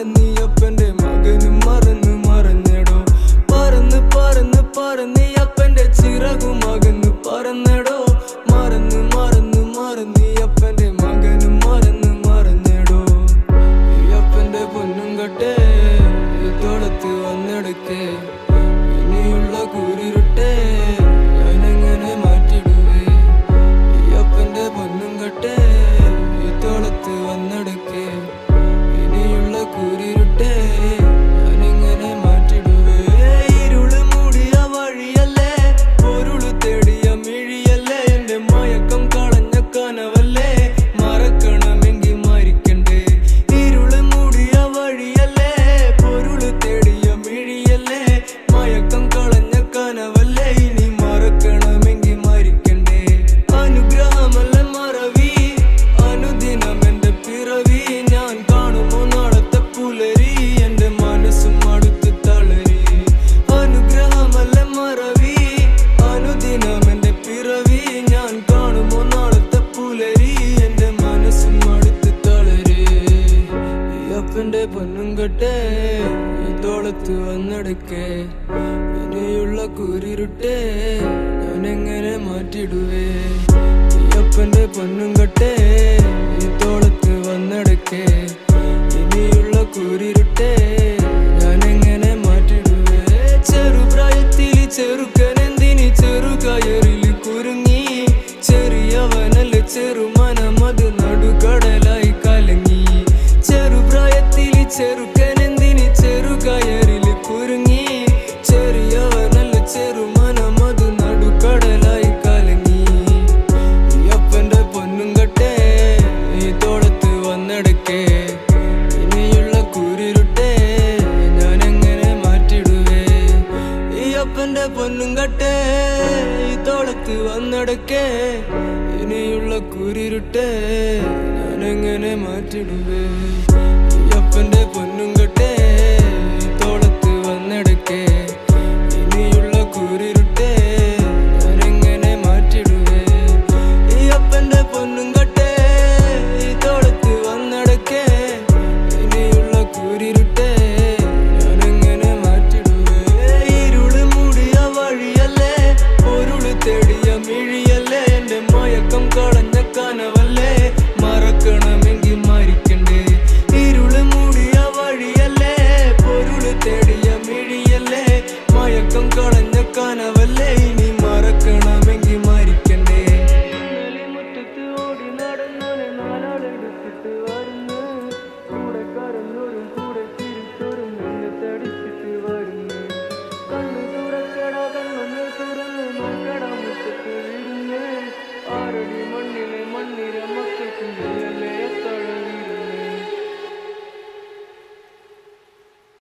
മാറെ നീ അപ്പന്റെ മകനും മറന്ന് മറഞ്ഞടോ പറന്ന് പറന്ന് പറന്ന് അപ്പന്റെ പറന്നടോ. മറന്ന് മറന്ന് മറന്ന് അപ്പന്റെ മകനും മറന്ന് മറഞ്ഞടോ ഈ പൊന്നും കട്ടേ തോളത്ത് വന്നെടുക്കേ. ഈ അപ്പന്റെ പൊന്നും കെട്ടേ ഈ തോളത്ത് വന്നെടുക്കേ. ഇനിയുള്ള കൂരിരുട്ടേ ഞാൻ എങ്ങനെ മാറ്റിടുവേ ഈ അപ്പന്റെ പൊന്നും കെട്ടേ ഈ തോളത്ത് വന്നെടുക്കേ. ഇനിയുള്ള കൂരിരുട്ടേ ഞാൻ എങ്ങനെ മാറ്റിടുവേ ചെറുപ്രായത്തിൽ ചെറുക്കനെന്തിന് ചെറുകയറിൽ കുരുങ്ങി? ചെറിയവനല്ല ചെറുമനമത് ചെറുക്കനെന്തിന് ചെറുകയറിൽ കുരുങ്ങി? ചെറിയവനല്ല ചെറുമനമത് നടുക്കടലായി കലങ്ങി. ഈ അപ്പന്റെ പൊന്നും കട്ടേ ഈ തോളത്ത് വന്നെടുക്കേ. ഇനിയുള്ള കുരിരുട്ടേ ഞാൻ എങ്ങനെ മാറ്റിടുവേ? ഈ അപ്പന്റെ പൊന്നും കട്ടേ ഈ തോളത്ത് വന്നെടുക്കേ. ഇനിയുള്ള കുരിരുട്ടേ എങ്ങനെ മാറ്റിടുവേ? ഈ പൊന്നും കെട്ടേ.